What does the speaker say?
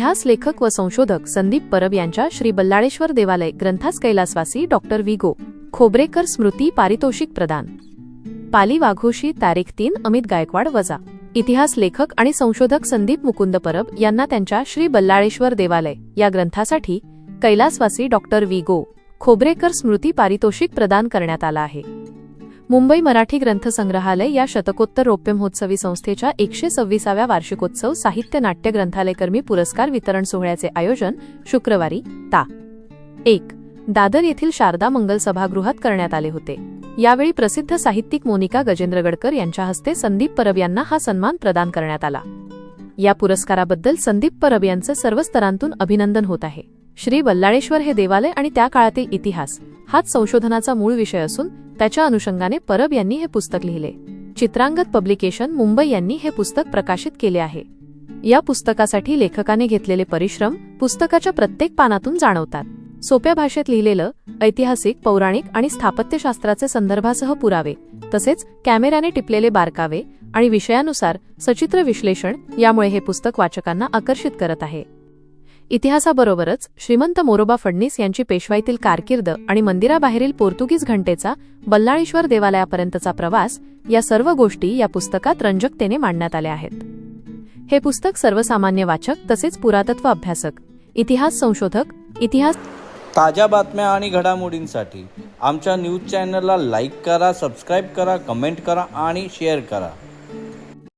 इतिहास लेखक व संशोधक संदीप परब यांच्या श्री बल्लाळेश्वर देवालय ग्रंथास कैलासवासी डॉक्टर विगो खोबरेकर स्मृती पारितोषिक प्रदान. पाली वाघोशी तारीख तीन अमित गायकवाड वजा. इतिहास लेखक आणि संशोधक संदीप मुकुंद परब यांना त्यांच्या श्री बल्लाळेश्वर देवालय या ग्रंथासाठी कैलासवासी डॉक्टर विगो खोबरेकर स्मृती पारितोषिक प्रदान करण्यात आला आहे. मुंबई मराठी ग्रंथसंग्रहालय या शतकोत्तर रौप्य महोत्सवी संस्थेच्या एकशे सव्वीसाव्या वार्षिकोत्सव साहित्य नाट्य ग्रंथालयकर्मी पुरस्कार वितरण सोहळ्याचे आयोजन शुक्रवारी ता. एक. दादर येथील शारदा मंगल सभागृहात करण्यात आले होते. यावेळी प्रसिद्ध साहित्यिक मोनिका गजेंद्र गडकर यांच्या हस्ते संदीप परब यांना हा सन्मान प्रदान करण्यात आला. या पुरस्काराबद्दल संदीप परब यांचं सर्व स्तरांतून अभिनंदन होत आहे. श्री बल्लाळेश्वर हे देवालय आणि त्या काळातील इतिहास. हाच संशोधनाचा मूळ विषय असून त्याच्या अनुषंगाने परब यांनी हे पुस्तक लिहिले. चित्रांगत पब्लिकेशन मुंबई यांनी हे पुस्तक प्रकाशित केले आहे. या पुस्तकासाठी लेखकाने घेतलेले परिश्रम पुस्तकाच्या प्रत्येक पानातून जाणवतात. सोप्या भाषेत लिहिलेलं ऐतिहासिक पौराणिक आणि स्थापत्यशास्त्राचे संदर्भासह पुरावे तसेच कॅमेऱ्याने टिपलेले बारकावे आणि विषयानुसार सचित्र विश्लेषण यामुळे हे पुस्तक वाचकांना आकर्षित करत आहे. इतिहासाबरोबरच श्रीमंत मोरोबा फडणीस यांची पेशवाईतील कारकीर्द आणि मंदिराबाहेरील पोर्तुगीज घंटेचा बल्लाळेश्वर देवालयापर्यंतचा प्रवास या सर्व गोष्टी या पुस्तकात रंजकतेने मांडण्यात आल्या आहेत. हे पुस्तक सर्वसामान्य वाचक तसेच पुरातत्व अभ्यासक इतिहास संशोधक इतिहास ताज्या बातम्या आणि घडामोडींसाठी आमच्या न्यूज चॅनलला लाईक करा सबस्क्राईब करा कमेंट करा आणि शेअर करा.